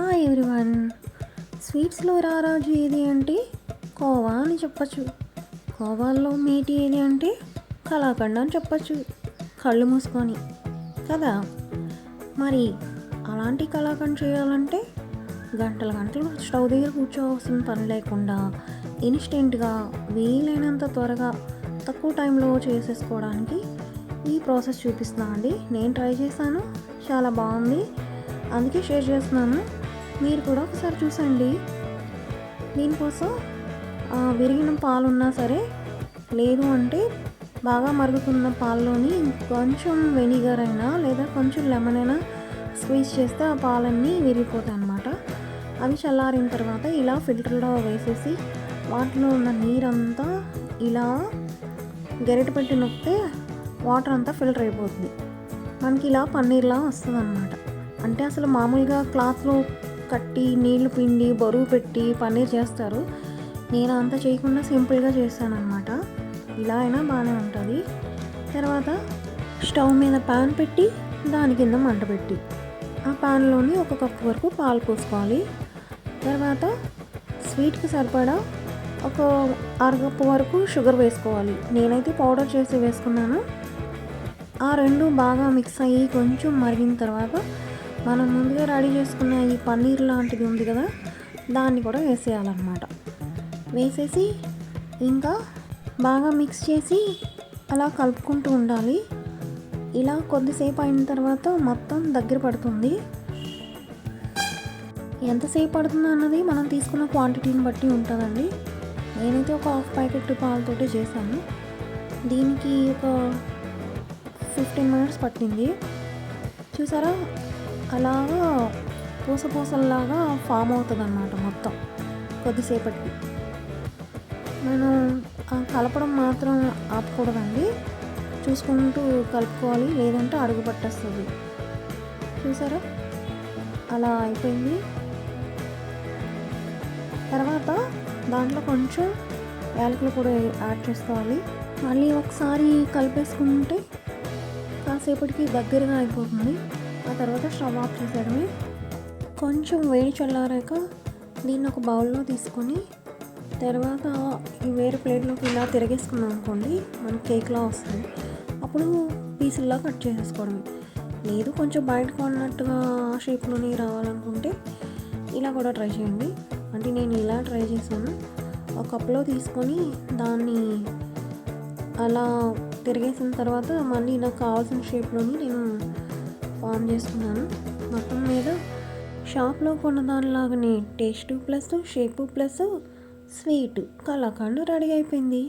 Hi everyone స్వీట్స్లో రారాజు ఏది అంటే కోవా అని చెప్పచ్చు. కోవాల్లో మీటి ఏది అంటే కలాకండ్ అని చెప్పచ్చు. కళ్ళు మూసుకొని. కదా? మరి అలాంటి కళాఖండ్ చేయాలంటే గంటల గంటలు స్టవ్ దగ్గర కూర్చోవాల్సిన పని లేకుండా ఇన్స్టెంట్గా వీలైనంత త్వరగా తక్కువ టైంలో చేసేసుకోవడానికి ఈ ప్రాసెస్ చూపిస్తున్నా అండి. నేను ట్రై చేశాను. చాలా బాగుంది. అందుకే షేర్ చేస్తున్నాను. మీరు కూడా ఒకసారి చూసండి. దీనికోసం విరిగిన పాలు ఉన్నా సరే లేదు అంటే బాగా మరుగుతున్న పాల్లోని కొంచెం వెనిగర్ అయినా లేదా కొంచెం లెమన్ అయినా స్క్వీజ్ చేస్తే ఆ పాలన్నీ విరిగిపోతాయి అన్నమాట అవి చల్లారిన తర్వాత ఇలా ఫిల్టర్లో వేసేసి వాటిలో ఉన్న నీరంతా ఇలా గరిట పెట్టి నొక్కితే వాటర్ అంతా ఫిల్టర్ అయిపోతుంది మనకి ఇలా పన్నీర్లా వస్తుంది అనమాట అంటే అసలు మామూలుగా క్లాత్లో కట్టి నీళ్ళు పిండి బరువు పెట్టి పన్నీర్ చేస్తారు. నేను అంత చేయకుండా సింపుల్గా చేశాను ఇలా అయినా బాగానే ఉంటుంది. తర్వాత స్టవ్ మీద పాన్ పెట్టి దాని కింద మంట పెట్టి. ఆ పాన్లోని ఒక కప్పు వరకు పాలు పోసుకోవాలి. తర్వాత స్వీట్కి సరిపడా ఒక అరకప్పు వరకు షుగర్ వేసుకోవాలి. నేనైతే పౌడర్ చేసి వేసుకున్నాను. ఆ రెండు బాగా మిక్స్ అయ్యి కొంచెం మరిగిన తర్వాత మనం ముందుగా రెడీ చేసుకున్న ఈ పన్నీర్ లాంటిది ఉంది కదా దాన్ని కూడా వేసేయాలన్నమాట. వేసేసి ఇంకా బాగా మిక్స్ చేసి అలా కలుపుకుంటూ ఉండాలి. ఇలా కొద్దిసేపు అయిన తర్వాత మొత్తం దగ్గర పడుతుంది. ఎంతసేపు పడుతుంది అన్నది మనం తీసుకున్న క్వాంటిటీని బట్టి ఉంటుందండి. నేనైతే ఒక హాఫ్ ప్యాకెట్ పాలతోటి చేశాను. దీనికి ఒక ఫిఫ్టీన్ మినిట్స్ పట్టింది. చూసారా? అలాగా పూస పూసల్లాగా ఫామ్ అవుతుంది అన్నమాట మొత్తం కొద్దిసేపటికి. మనం ఆ కలపడం మాత్రం ఆపకూడదండి. చూసుకుంటూ కలుపుకోవాలి లేదంటే అడుగు పట్టేస్తుంది. చూసారా? అలా అయిపోయింది. తర్వాత దాంట్లో కొంచెం యాలకులు కూడా యాడ్ చేసుకోవాలి. మళ్ళీ ఒకసారి కలిపేసుకుంటే కాసేపటికి దగ్గరగా అయిపోతుంది. ఆ తర్వాత స్టవ్ ఆఫ్ చేసేయడమే కొంచెం వేడి చల్లారాక దీన్ని ఒక బౌల్లో తీసుకొని తర్వాత ఈ వేరే ప్లేట్లోకి ఇలా తిరిగేసుకున్నాం అనుకోండి మనకి కేక్లా వస్తుంది. అప్పుడు పీసుల్లా కట్ చేసేసుకోవడమే లేదు కొంచెం బయటకు ఉన్నట్టుగా ఆ షేప్లోనే రావాలనుకుంటే ఇలా కూడా ట్రై చేయండి. అంటే నేను ఇలా ట్రై చేశాను. ఒక కప్లో తీసుకొని దాన్ని అలా తిరిగేసిన తర్వాత మళ్ళీ నాకు కావాల్సిన షేప్లోని నేను ఫామ్ చేసుకున్నాను మొత్తం మీద షాప్లో కొన్న దానిలాగానే taste plus shape plus sweet kalakand ready అయిపోయింది.